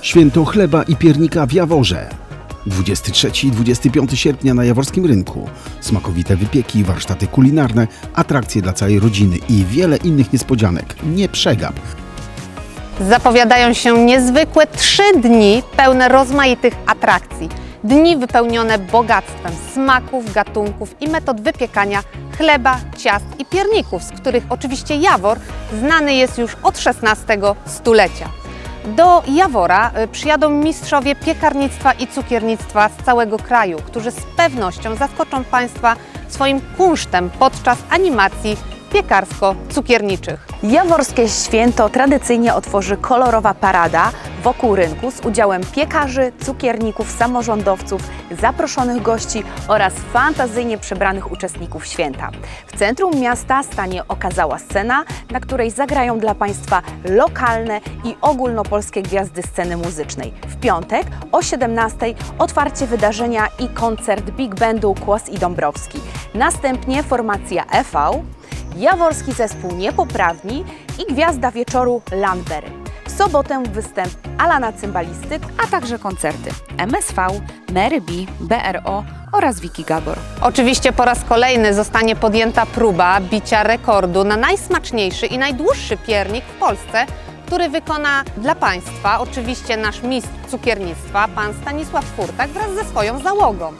Święto chleba i piernika w Jaworze. 23 i 25 sierpnia na Jaworskim Rynku. Smakowite wypieki, warsztaty kulinarne, atrakcje dla całej rodziny i wiele innych niespodzianek. Nie przegap. Zapowiadają się niezwykłe trzy dni pełne rozmaitych atrakcji. Dni wypełnione bogactwem smaków, gatunków i metod wypiekania chleba, ciast i pierników, z których oczywiście Jawor znany jest już od XVI stulecia. Do Jawora y, przyjadą mistrzowie piekarnictwa i cukiernictwa z całego kraju, którzy z pewnością zaskoczą Państwa swoim kunsztem podczas animacji piekarsko-cukierniczych. Jaworskie święto tradycyjnie otworzy kolorowa parada wokół rynku z udziałem piekarzy, cukierników, samorządowców, zaproszonych gości oraz fantazyjnie przebranych uczestników święta. W centrum miasta stanie okazała scena, na której zagrają dla Państwa lokalne i ogólnopolskie gwiazdy sceny muzycznej. W piątek o 17:00 otwarcie wydarzenia i koncert Big Bandu Kłos i Dąbrowski. Następnie formacja EV, Jaworski zespół Niepoprawni i gwiazda wieczoru Landberry. Sobotę występ Alana Cymbalisty, a także koncerty MSV, Mary B, BRO oraz Wiki Gabor. Oczywiście po raz kolejny zostanie podjęta próba bicia rekordu na najsmaczniejszy i najdłuższy piernik w Polsce, który wykona dla Państwa oczywiście nasz mistrz cukiernictwa, pan Stanisław Furtak wraz ze swoją załogą.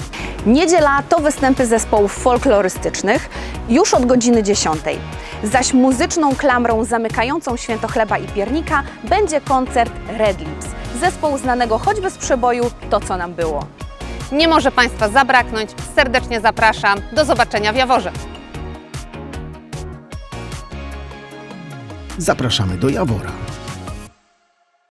Niedziela to występy zespołów folklorystycznych już od godziny 10. Zaś muzyczną klamrą zamykającą święto chleba i piernika będzie koncert Red Lips, zespołu znanego choćby z przeboju To co nam było. Nie może Państwa zabraknąć, serdecznie zapraszam, do zobaczenia w Jaworze. Zapraszamy do Jawora.